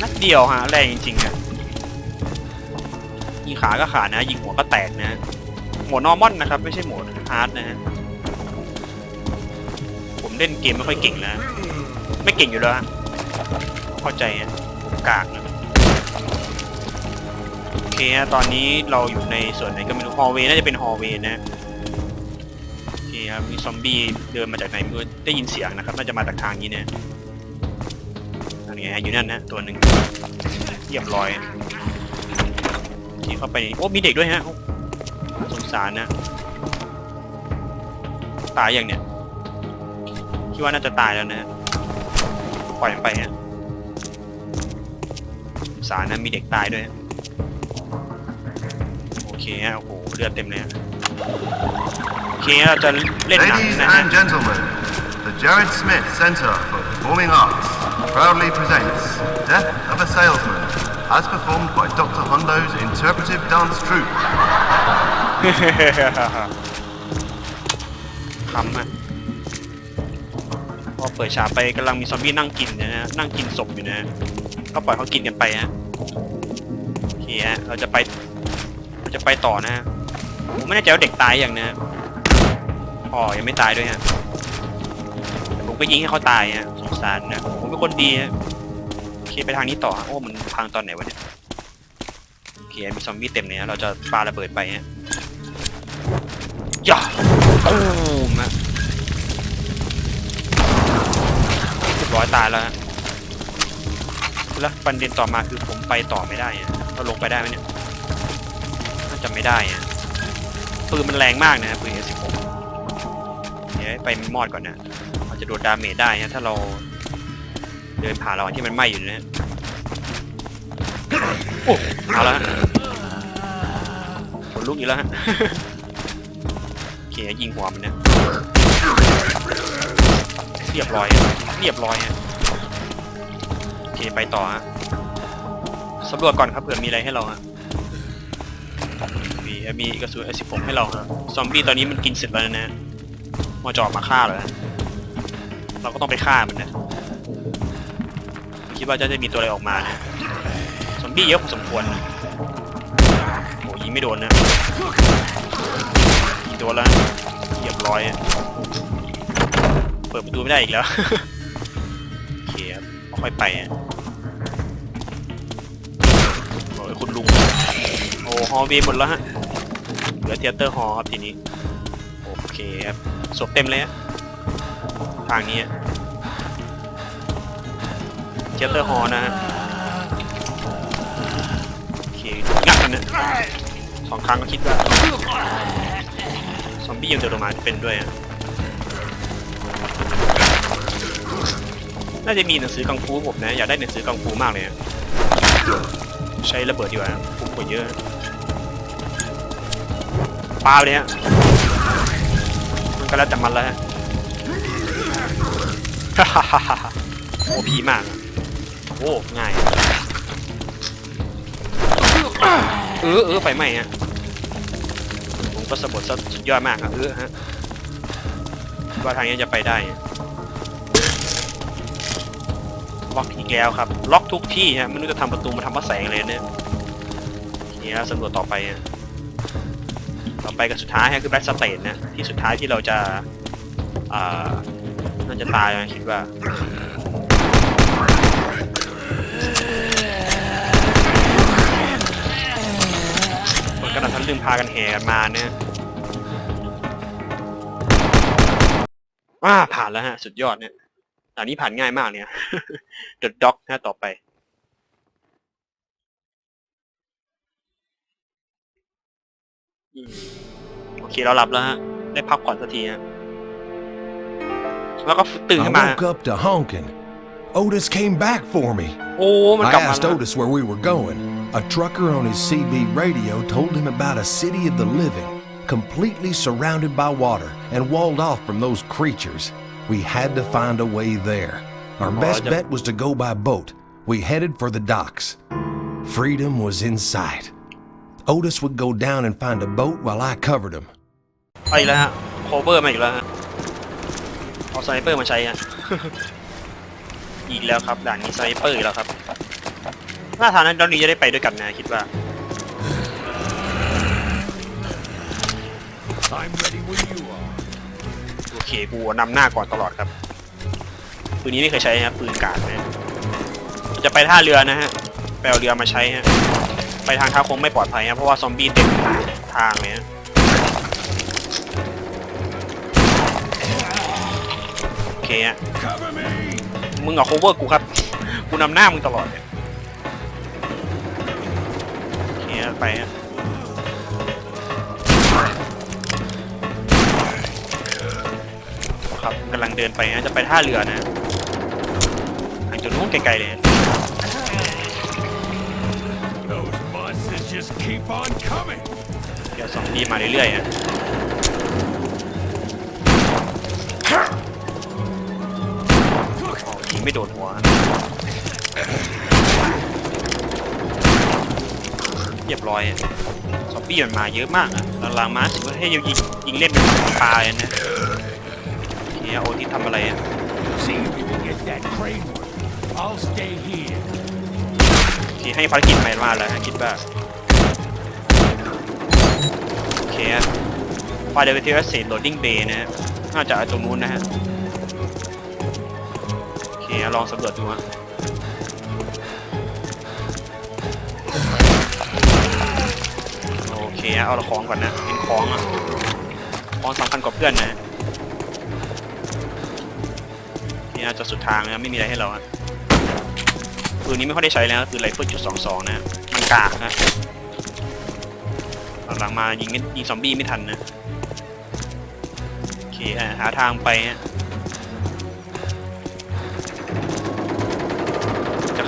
นัดเดียวฮะแรงจริงๆอะยิงขาก็ขาดนะ ยิงหัวก็แตกนะ หมวดนอร์มอนนะครับ ไม่ใช่หมวดฮาร์ดนะฮะผมเล่นเกมไม่ค่อยเก่งแล้วไม่เก่งอยู่แล้วฮะเข้าใจฮะผมกากนะโอเคฮะตอนนี้เราอยู่ในส่วนไหนก็ไม่รู้ฮอลเวย์น่าจะเป็นฮอลเวย์นะโอเคครับมีซอมบี้เดินมาจากไหนไม่รู้ได้ยินเสียงนะครับ น่าจะมาจากทางนี้เนี่ย นไงอยู่นั่นนะตัวหนึ่งเรียบร้อยที่เข้าไปโอ้มีเด็กด้วยฮะโสงสารนะ ตายอย่างเนี้ยคิดว่าน่าจะตายแล้วนะปล่อยมันไปฮะสงสารนะมีเด็กตายด้วยโอเคฮะโอ้โหเลือดเต็มเลยโอเคฮะเราจะเล่นหนัง Ladies นะฮะ and gentlemen, the Jared Smith Center for Performing Arts proudly presents Death of a Salesman, as performed by Dr. Hondo's interpretive dance troupe. คำอะพอเปิดฉากไปกำลังมีซอมบี้นั่งกินนะฮะ นั่งกินศพอยู่นะฮะ ก็ปล่อยเขากินกันไปฮะโอเคฮะ เราจะไปเราจะไปต่อนะฮะผมไม่แน่ใจว่าเด็กตายอย่างนะอ๋อ ยังไม่ตายด้วยฮะผมก็ยิงให้เขาตายฮะ งสารนะผมเป็นคนดีฮะโอเคไปทางนี้ต่อโอ้มันพังตอนไหนวะเนี่ยโอเคมีซอมบี้เต็มเลยฮะเราจะปาระเบิดไปฮะย่าตูมฮะเรียบร้อยตายแล้วฮะแล้วประเด็นต่อมาคือผมไปต่อไม่ได้อะเราลงไปได้ไหมเนี่ยน่าจะไม่ได้อะปืนมันแรงมากนะปืน S16 เดี๋ยวไปมอดก่อนนะ อาจจะโดนดาเมจได้นะถ้าเราเดินผ่านระหว่างที่มันไหม้อยู่นะโอ้เอาแล้วฮะขนลุกอีกแล้วฮะ โอเคยิงหัวมันเนี่ยเรียบร้อยเรียบร้อยฮะโอเคไปต่อฮะสำรวจก่อนครับเผื่อมีอะไรให้เราฮะมีมีกระสุน S16 ให้เราฮะซอมบี้ตอนนี้มันกินเสร็จแล้วนะฮะมาจอบมาฆ่าเลย เราก็ต้องไปฆ่ามันนะคิดว่าจะได้มีตัวอะไรออกมานะซอมบี้เยอะพอสมควรนะโอ้ยิงไม่โดนนะกี่ตัวแล้วเรียบร้อยอะเปิดประตูไม่ได้อีกแล้วโอเคครับค่อยไปอะโอ้ยคุณลุง โอ้ฮอลวย์หมดแล้วฮะ เหลือเทยเตอร์ฮอลครับทีนี้ โอเคครับศพเต็มเลยฮะ ทางนี้เทยเตอร์ฮอนะฮะโอเคงัดกันนะสองครั้งก็คิดว่าซอมบี้ยังเดินลงมาเป็นด้วยอะน่าจะมีหนังสือกังฟูผมนะ อยากได้หนังสือกังฟูมากเลยใช้ระเบิดดีกว่านะคุ้มกว่าเยอะปาเลยฮะมันก็แล้วแต่มันแล้วฮะ โอ้พีมาก โอ้ง่าย เออเออไฟไหม้ฮะผมก็สะบัดซะสุดยอดมากครับเออฮะว่าทางนี้จะไปได้ล็อกอีกแล้วครับ ล็อกทุกที่ฮะไม่รู้จะทำประตูมาทำพระแสงเลยเนี่ยทีนี้สำรวจต่อไปต่อไปกันสุดท้ายฮะคือแบล็กสเตนนะที่สุดท้ายที่เราจะอ่า น่าจะตายนะคิดว่าคนกำลังทันลืมพากันแห่กันมาเนี่ยอ่าผ่านแล้วฮะ สุดยอดเนี่ยอันนี้ผ่านง่ายมากเนี่ย The Dog นะต่อไปอโอเคเราหลับแล้วฮะ ได้พักผ่อนสักทีฮะ แล้วก็ตื่น I ขึ้นมา woke up to honking. Otis came back for me. โอ้ มัน I กลับมา asked แล้ว Otis where we were going. A trucker on his CB radio told him about a city of the living, completely surrounded by water and walled off from those creatures. We had to find a way there. Our Oh, best I bet was to go by boat. We headed for the docks. Freedom was in sight. Otis would go down and find a boat while I covered him. ไปอีกแล้วฮะโคเวอร์มาอีกแล้วฮะ เอาสไนเปอร์มาใช้ฮะอีกแล้วครับด่านนี้ไซเปอร์อีกแล้วครับหน้าทางนั้นเรานี้จะได้ไปด้วยกันนะคิดว่า I'm ready when you are. โอเคกูนำหน้าก่อนตลอดครับปืนนี้ไม่เคยใช้นะปืนกาดนะจะไปท่าเรือนะฮะไปเอาเรือมาใช้ฮะไปทางเท้าคงไม่ปลอดภัยนะเพราะว่าซอมบี้เต็มทางเลยฮะ เคฮะมึงเอา cover กูครับ กูนำหน้ามึงตลอดเนี่ยโอเคฮะไปฮะครับกำลังเดินไปฮะจะไปท่าเรือนะทางจุดนู้นไกลๆเลย Those monsters just keep on coming! เดี๋ยวสองทีมาเรื่อยๆฮะ โดนหัวฮะเรียบร้อยฮะซอมบี้มันมาเยอะมากอะหลังๆมาถือว่าให้ยิงยิงเล่นเป็นปลาเลยนะโอเคโอที่ทำอะไรอะ See if you can get that crane working. I'll stay here. ที่ให้ภารกิจใหม่มาแล้วฮะคิดว่าโอเคฮะไฟเดวิทีเอสเซนโหลดดิ้งเบย์นะฮะน่าจะเอาตรงนู้นนะฮะโอ เคฮะลองสำรวจดูฮะโอเคฮะเอาละของก่อนนะเป็นของอะของสำคัญกว่าเพื่อนนะนี่น่าจะสุดทางนะไม่มีอะไรให้เราฮะปืนนี้ไม่ค่อยได้ใช้แล้วปืนไรเฟิลจุดสองสองนะมันกากนะหลังมายิงยิงซอมบี้ไม่ทันนะโอเคฮะหาทางไปฮะ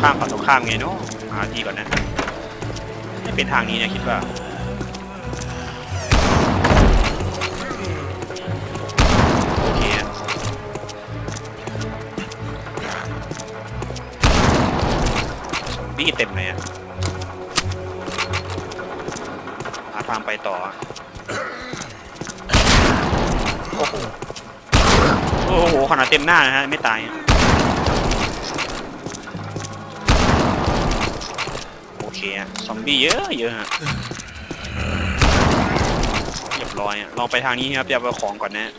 ามฝั่งตรงข้ามไงเนาะหาทีก่อนนะไม่เป็นทางนี้นะคิดว่าโอเคซอมบี้เต็มเลยอะหาทางไปต่อโอ้โหโอ้โหขนาดเต็มหน้านะฮะไม่ตาย เคอะซอมบี้เยอะเยอะฮะเรียบร้อยอะลองไปทางนี้ครับจะเอาของก่อนนะ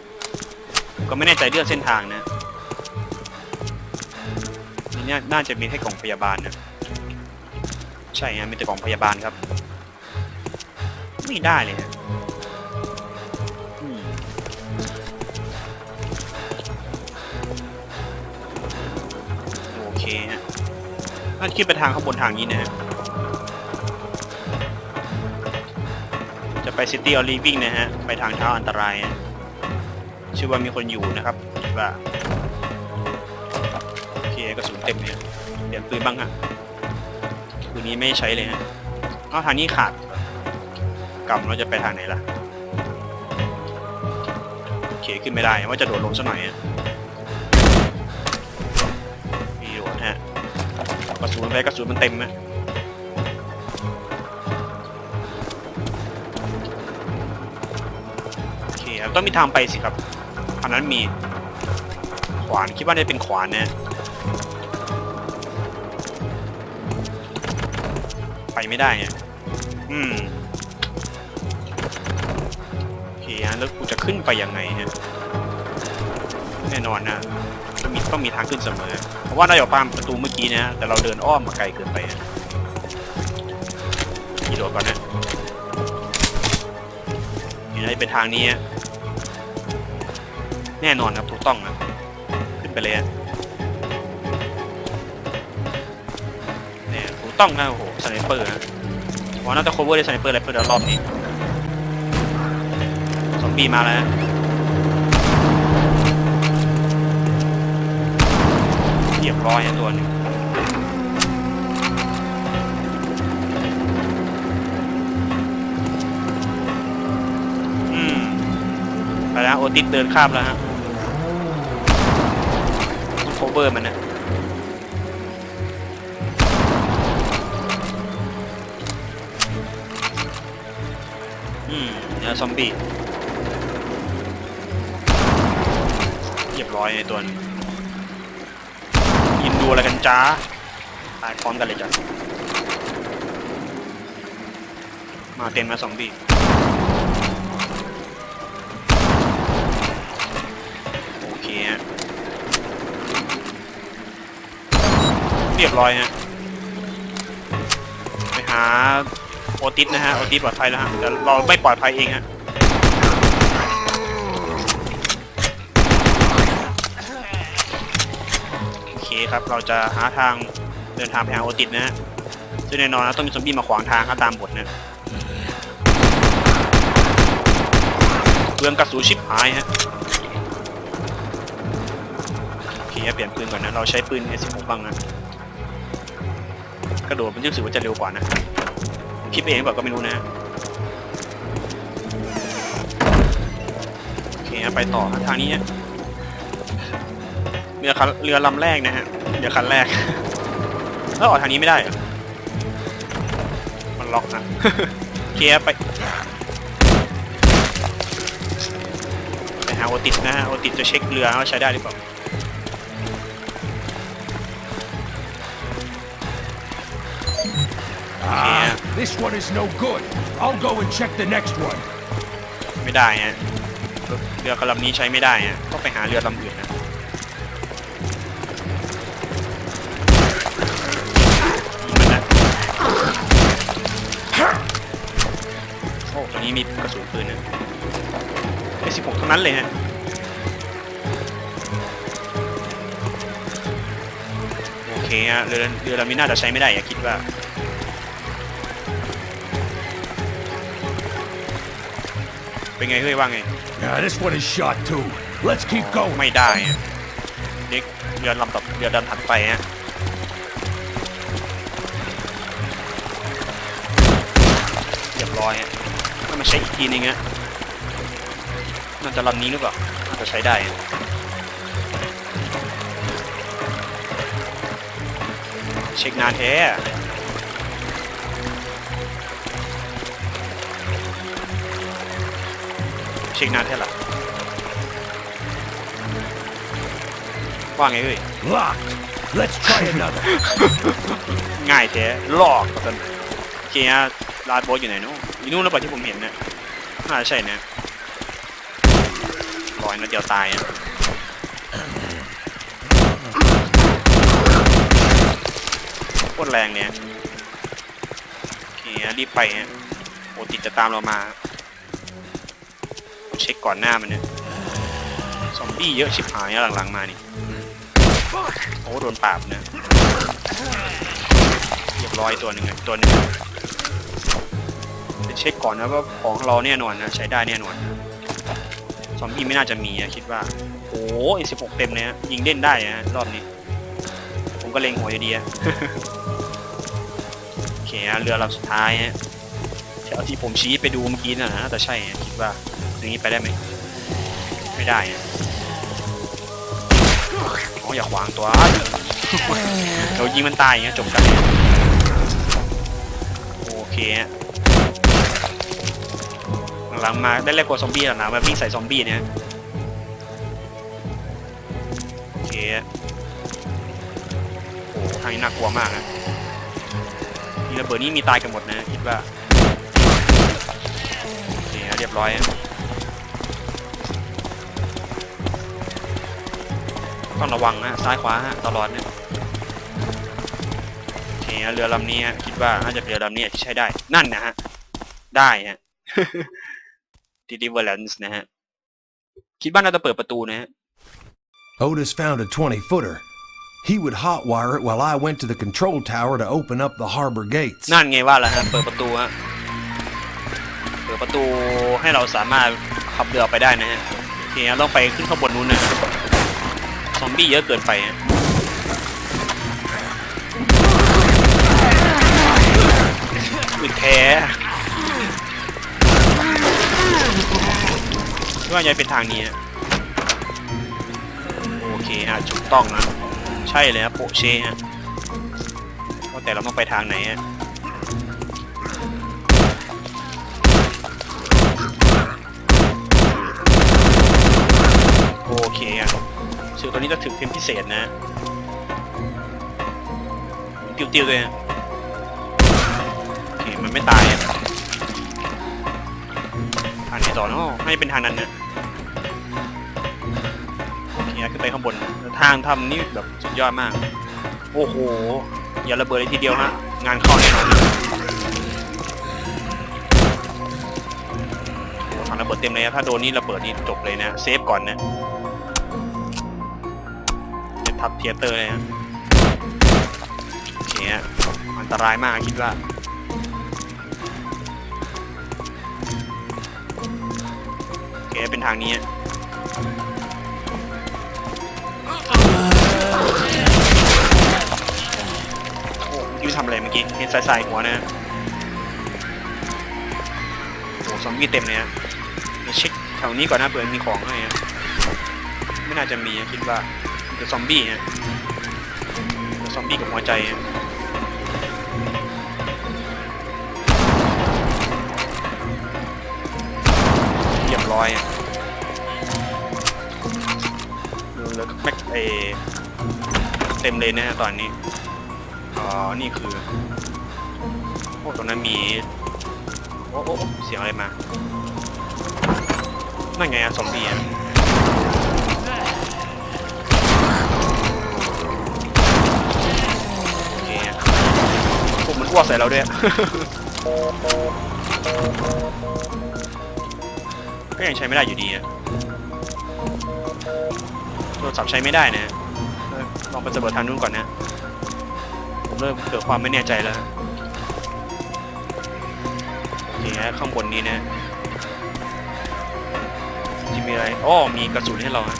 ก็ไม่แน่ใจเรื่องเส้นทางนะนี่น่าน่าจะมีแค่กล่องพยาบาลนะใช่ฮะมีแต่กล่องพยาบาลครับ ไม่ได้เลยฮะโอเคฮะน่าจะขึ้นไปทางข้างบนทางนี้นะฮะ ไป City of Living นะฮะ ไปทางเท้าอันตรายฮะชื่อว่ามีคนอยู่นะครับคิดว่าโอเคกระสุนเต็มเลยเปลี่ยนปืนบ้างฮะปืนนี้ไม่ใช้เลยฮะเอาทางนี้ขาดกำเราจะไปทางไหนล่ะโอเคขึ้นไม่ได้ว่าจะโดดลงซะหน่อยฮะมีโดดฮะกระสุนไปกระสุนมันเต็มฮะ ต้องมีทางไปสิครับ อันนั้นมี ขวานคิดว่าน่าจะเป็นขวานนะไปไม่ได้เนี่ยอืมโอเคฮะแล้วกูจะขึ้นไปยังไงเนี่ยแน่นอนนะต้องมีต้องมีทางขึ้นเสมอ เพราะว่าเราอยู่ตามประตูเมื่อกี้นะแต่เราเดินอ้อมมาไกลเกินไปกี่โดดก่อนนะนี่นะเป็นทางนี้ แน่นอนครับถูกต้องนะขึ้นไปเลยเนี่ยถูกต้องนะโอ้โหสไนเปอร์นะว่าน่าจะ cover ได้สไนเปอร์อะไรเพื่อรอบนี้ซอมบี้มาแล้วนะเรียบร้อยอะตัวนึงอืมไปแล้วโอติสเดินข้ามแล้วฮะ อง cover มันนะอืมเนื้อซอมบี้เรียบร้อยไอ้ตัวนี้ยินดูอะไรกันจ้าตายพร้อมกันเลยจ้ะมาเต็มมาสองบี เรียบร้อยฮะไปหาโอติสนะฮะโอติสปลอดภัยแล้วฮะแต่เราไม่ปลอดภัยเองฮะโอเคครับเราจะหาทางเดินทางไปหาโอติสนะฮะซึ่งแน่นอนนะต้องมีซอมบี้มาขวางทางครับตามบทนะเปลืองกระสุนชิบหายฮะโอเคเปลี่ยนปืนก่อนนะเราใช้ปืน S16 บ้างนะ กระโดดมันรู้สึกว่าจะเร็วกว่านะผมคิดเองแบบก็ไม่รู้นะโอเคไปต่อทางนี้เรือคันเรือลำแรกนะฮะเรือคันแรกแล้วออกทางนี้ไม่ได้มันล็อกนะเคลียร์ไปไปหาโอติสนะฮะโอติสจะเช็คเรือว่าใช้ได้หรือเปล่า Ah, this one is no good. I'll go and check the next one. ไม่ได้ฮะเรือลำนี้ใช้ไม่ได้ฮะต้องไปหาเรือลำอื่นนะยิงมันนะโอ้ตัวนี้มีกระสุนปืนนะไอ้สิบหกทั้งนั้นเลยฮะโอเคฮะเรือเรือลำนี้น่าจะใช้ไม่ได้อย่าคิดว่า เป็นไงเฮ้ยว่าไง Yeah, this one is shot too. Let's keep going. ไม่ได้อะเด็กเรือลำต่อเรือดำถัดไปฮะเรียบร้อยฮะถ้ามาใช้อีกทีนึงฮะน่าจะลำนี้หรือเปล่าน่าจะใช้ได้ฮะเช็คนานแท้ อะเช็คนานแท้หรอว่าไงเอ้ย Locked. Let's try another. ง่ายแท้ลอกกันโอเคฮะลาดโบสอยู่ไหนนู้นอยู่นู่นแล้วเปล่าที่ผมเห็นนะน่าจะใช่นะลอยนัดเดียวตายอะโคตรแรงเนี่ยโอเคฮะรีบไปฮะโอติดจะตามเรามาเช็คก่อนหน้ามันเนี่ย ซอมบี้เยอะชิบหายหลังๆมานี่ โอ้โดนปราบเนะเรียบร้อยตัวหนึ่งอะตัวหนึ่งไปเช็คก่อนนะว่าของเราแน่นอนนะใช้ได้แน่นอนนซอมบี้ไม่น่าจะมีอะคิดว่า โอ้ยสิบหกเต็มเลยฮะยิงเล่นได้ฮะรอบนี้ ผมก็เล็งหัวอยู่ดีอะโอเคฮะเรือลำสุดท้ายฮะแถวที่ผมชี้ไปดูเมื่อกี้น่ะนะแต่ใช่ฮะคิดว่า อย่างนี้ไปได้ไหมไม่ได้ฮะอ๋ออย่าขวางตัวเรายิงมันตายอย่างเงี้ยจบกันเลยโอเคฮะหลังๆมาได้เล่นกว่าซอมบี้แล้วนะมาวิ่งใส่ซอมบี้เนี่ยโอเคฮะโอ้ทางนี้น่ากลัวมากนะมีระเบิดนี่มีตายกันหมดนะคิดว่าโอเคฮะเรียบร้อย ต้องระวังนะซ้ายขวาฮะตลอดเนี่ยโอเคฮะเรือลำนี้ฮะคิดว่าน่าจะเป็นเรือลำนี้ที่ใช้ได้ นั่นนะฮะ ได้ฮะ deliverance นะฮะ คิดว่าน่าจะเปิดประตูนะฮะ Otis found a 20 footer. He would hotwire it while I went to the control tower to open up the harbor gates. นั่นไงว่าแล้วฮะเปิดประตูฮะ เปิดประตูให้เราสามารถขับเรือออกไปได้นะฮะโอเคฮะต้องไปขึ้นข้างบนนู้นนะ ซอมบี้เยอะเกินไปฮะอึดแท้ว่าจะเป็นทางนี้ฮะโอเคฮะถูกต้องนะ ใช่เลยฮะโปเชฮะว่าแต่เราต้องไปทางไหนฮะ นี้จะถึงเทมพิเศษนะติวๆด้วยฮะโอเคมันไม่ตายอะทางไหนต่อเนาะให้เป็นทางนั้นนะโอเคขึ้นไปข้างบนแล้วทางทำนี่แบบสุดยอดมาก โอ้โห อย่าระเบิดเลยทีเดียวฮะ งานเข้าแน่นอนเลยโอ้ถังระเบิดเต็มเลยนะถ้าโดนนี่ระเบิดนี่จบเลยนะ เซฟก่อนนะ ทับเทียเตอร์เลยฮะโอเคฮะอันตรายมากคิดว่าโอเคเป็นทางนี้โอ้ยูทำอะไรเมื่อกี้เห็นใสายๆหัวนะฮะโอ้ซอมบี้เต็มเลยฮะเดี๋ยวเช็คแถวนี้ก่อนนะเผื่อมีของให้ฮะไม่น่าจะมีคิดว่า มีแต่ซอมบี้ฮะมีแต่ซอมบี้กับหัวใจเรียบร้อยอะดูแล้วก็แม็กเอเต็มเลยนะฮะตอนนี้อ๋อนี่คือโอ้ตรงนั้นมีโอโอ้โอ้เสียงอะไรมานั่นไงอะซอมบี้อะ อ้วกใส่เราด้วย ก็ยังใช้ไม่ได้อยู่ดีอะโทรศัพท์ใช้ไม่ได้นะลองไปสำรวจทางนู้นก่อนนะ ผมเริ่มเกิดความไม่แน่ใจแล้วโอเคฮะข้างบนนี้นะจะมีอะไรอ๋อมีกระสุนให้เราฮะ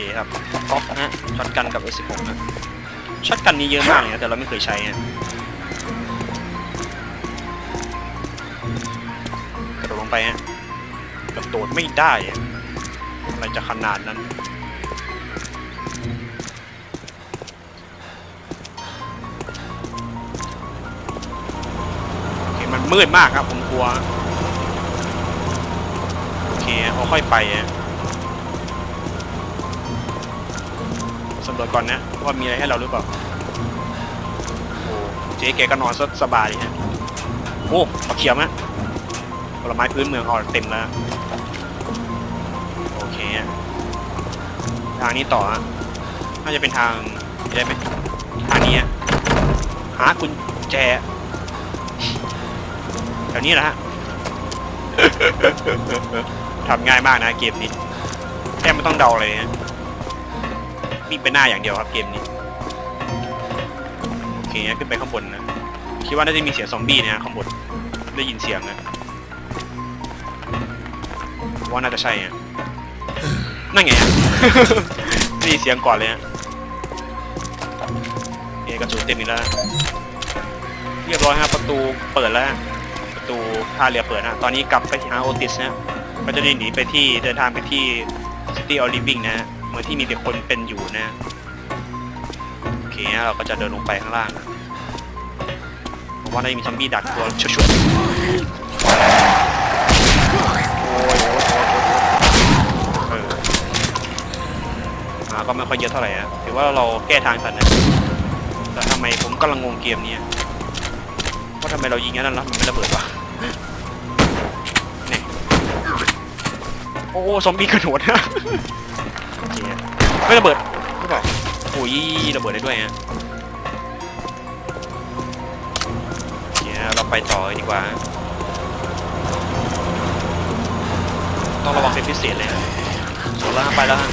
เคครับก๊อกนะช็อตกันกับ S16 นะช็อตกันนี้เยอะมากเลยนะแต่เราไม่เคยใช้ฮะกระโดดลงไปฮะกระโดดไม่ได้อะไรจะขนาดนั้นโอเคมันมืดมากครับผมกลัวโอเคเอาค่อยไปอะ รวจก่อนนะว่ามีอะไรให้เราหรือเปล่าโอ้เจ๊แกก็นอนซะสบายเลยฮะโอ้มาเขียวมะผลไม้พื้นเมืองออกเต็มแล้วโอเคทางนี้ต่อฮะน่าจะเป็นทางได้ไหมทางนี้หากุญแจแถวนี้แหละฮะทำง่ายมากนะเกมนี้แค่ไม่ต้องเดาเลยนะ วิ่งไปหน้าอย่างเดียวครับเกมนี้โอเคขึ้นไปข้างบนนะคิดว่าน่าจะมีเสียงซอมบี้นะข้างบนได้ยินเสียงนะว่าน่าจะใช่อะนั่นไงอะได้ยินเสียงก่อนเลยฮะเอกระสุนเต็มอีกแล้ว เรียบร้อยฮะประตูเปิดแล้วฮะประตูท่าเรือเปิดฮะตอนนี้กลับไปหาโอติสนะก็จะได้หนีไปที่เดินทางไปที่ City of Living นะฮะ มือที่มีแต่คนเป็นอยู่นะโอเคฮะเราก็จะเดินลงไปข้างล่างนะผมว่าน่าจะมีซอมบี้ดักตัวชุดๆโอ้ยโอ้ยโอ้ยโอ้ยโอ้ยเออาก็ไม่ค่อยเยอะเท่าไหร่ฮะถือว่าเราแก้ทางทันนะแต่ทำไมผมกำลังงงเกมนี้ว่าทำไมเรายิงงั้นแล้วมันไม่ระเบิดวะนี่โอ้ซอมบี้กระโดดนะ ไม่ระเบิดหรือเปล่าโอ้ยระเบิดได้ด้วยฮะโอเคเราไปต่อดีกว่า ต้องระวังเป็นพิเศษเลยนะส่วนล่าไปแล้วฮะ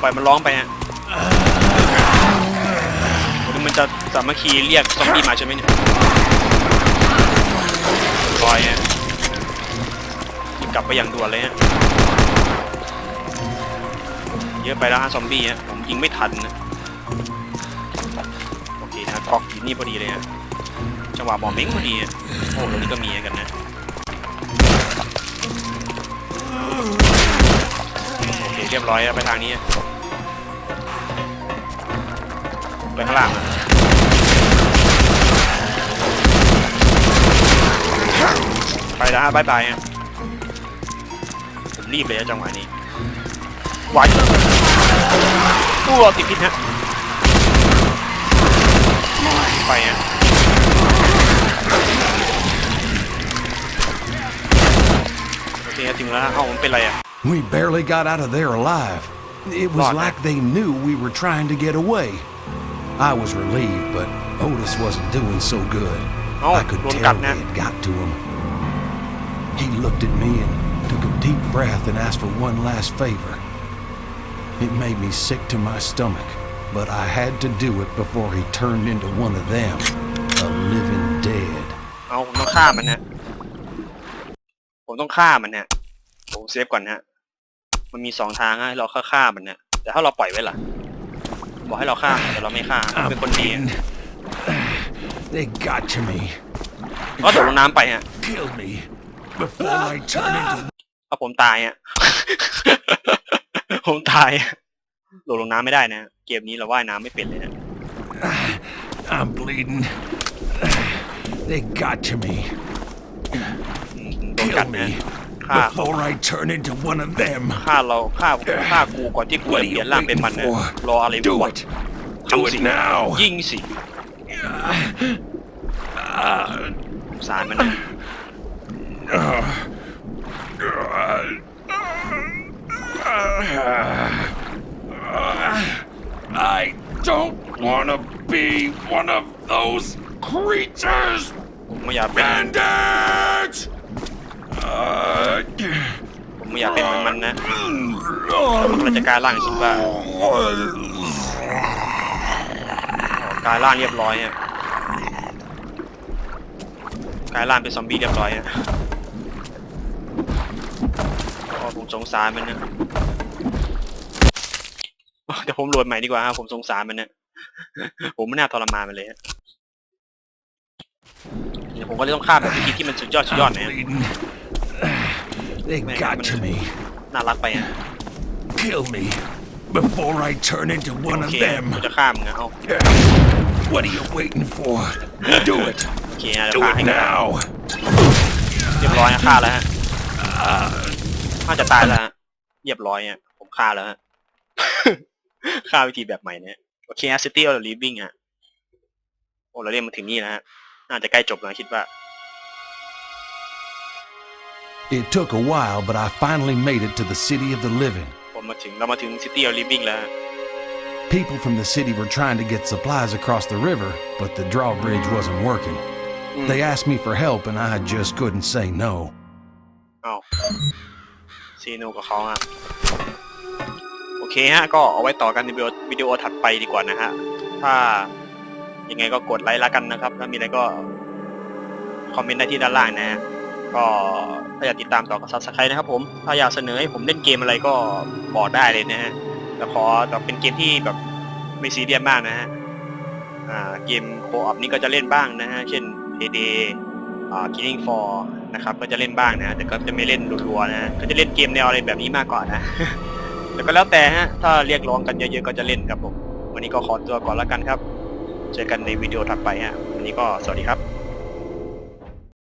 ปล่อยมันร้องไปฮะโอ้ยมันจะสามัคคีเรียกซอมบี้มาใช่ไหมเนี่ยลอยฮะ กลับไปอย่างด่วนเลยฮะเยอะไปแล้วฮะซอมบี้ฮะผมยิงไม่ทันนะโอเคนะกอกอยู่นี่พอดีเลยฮะจังหวะบอมเม้งพอดีฮะโอ้ตรงนี้ก็มีกันนะโอเคเรียบร้อยแล้วไปทางนี้ไปข้างล่างอะไปแล้วฮะบายบายฮะ รีบเลยนะจังหวะนี้วายตัวติดพิษฮะไปฮะโอเคถึงแล้วฮะเอ้ามันเป็นไรอ่ะ We barely got out of there alive. It was Right. like they knew we were trying to get away. I was relieved, but Otis wasn't doing so good. Oh, I could don't tell got they that. had got to him. He looked at me and took a deep breath and asked for one last favor. It made me sick to my stomach, but I had to do it before he turned into one of them, a living dead. เอาผมต้องฆ่ามันฮะ ผมต้องฆ่ามันฮะ ผมเซฟก่อนฮะ มันมีสองทางให้เราฆ่าฆ่ามันฮะ แต่ถ้าเราปล่อยไว้ล่ะ บอกให้เราฆ่ามันแต่เราไม่ฆ่ามันเป็นคนดีฮะ They got to me. ก็ตกลงน้ำไปฮะ Kill me before I turn into เอาผมตายฮะผมตายฮะโดดลงน้ำไม่ได้นะ เกมนี้เราว่ายน้ำไม่เป็นเลยนะ I'm bleeding. They got to me. อืมโดนกัด Kill นะ me ฆ่า before I turn into one of them. ฆ่าเราฆ่าฆ่ากูก่อนที่กู What จะ are เปลี่ you ยนร่างเป็น waiting มันนะ for? รออะไร Do วะ it. Do it now. ยิงสิสารมันนะ I don't want to be one of those creatures. ผมไม่อยากเป็น Bandits. Uh, ผมไม่อยากเป็นเหมือนมันนะผมเลยจะกลายร่างสุดว่าอ๋อกลายร่างเรียบร้อยฮะกลายร่างเป็นซอมบี้เรียบร้อยฮะอ๋อผมสงสารมันนะอ๋อเดี๋ยวผมโหลดใหม่ดีกว่าฮะผมสงสารมันนะ ผมไม่น่าทรมานมันเลยฮะเดี๋ยวผมก็เลยต้องฆ่าแบบวิธีที่มันสุดยอดสุดยอด I'm นะฮะ bleeding. They Man, got I'm to me. น่ารักไปฮะ Kill me before I turn into โอ one of เค them. ผมจะฆ่ามึงนะเอา What are you waiting for? Do it. โอเคนะจะ Do ฆ่า it ให้กัน now. เรียบร้อยนะฆ่าแล้วฮะน่าจะตายแล้วฮะเรียบร้อยฮะผมฆ่าแล้วฮะ ฆ่าวิธีแบบใหม่เนี่ย โอเคฮะ City of the Living ฮะโอ้เราเรียนมาถึงนี่แล้วฮะน่าจะใกล้จบแล้วคิดว่า It took a while, but I finally made it to the city of the living. ผมมาถึงเรามาถึง City of Living แล้วฮะ People from the city were trying to get supplies across the river, but the drawbridge wasn't working. Mm. They asked me for help, and I just couldn't say no. เอาซีโนกับเขาฮะโอ เคฮะ ก็เอาไว้ต่อกันในวิดีโอวิดีโอถัดไปดีกว่านะฮะ ถ้ายังไงก็กดไลค์ล้วกันนะครับ ถ้ามีอะไรก็คอมเมนต์ได้ที่ด้านล่างนะฮะ ก็ถ้าอยากติดตามต่อก็ซับสไครต์นะครับผม ถ้าอยากเสนอให้ผมเล่นเกมอะไรก็บอกได้เลยนะฮะ แต่ขอแต่เป็นเกมที่แบบไม่ซีเรียสมากนะฮะ อ่า เกมโคออปนี่ก็จะเล่นบ้างนะฮะ เช่น Payday อ่า Killing for นะครับ ก็จะเล่นบ้างนะ แต่ก็จะไม่เล่นรัวๆนะ ก็จะเล่นเกมแนวอะไรแบบนี้มากกว่านะ แต่ก็แล้วแต่ฮะ ถ้าเรียกร้องกันเยอะๆก็จะเล่นครับผม วันนี้ก็ขอตัวก่อนแล้วกันครับ เจอกันในวิดีโอถัดไปฮะ วันนี้ก็สวัสดีครับ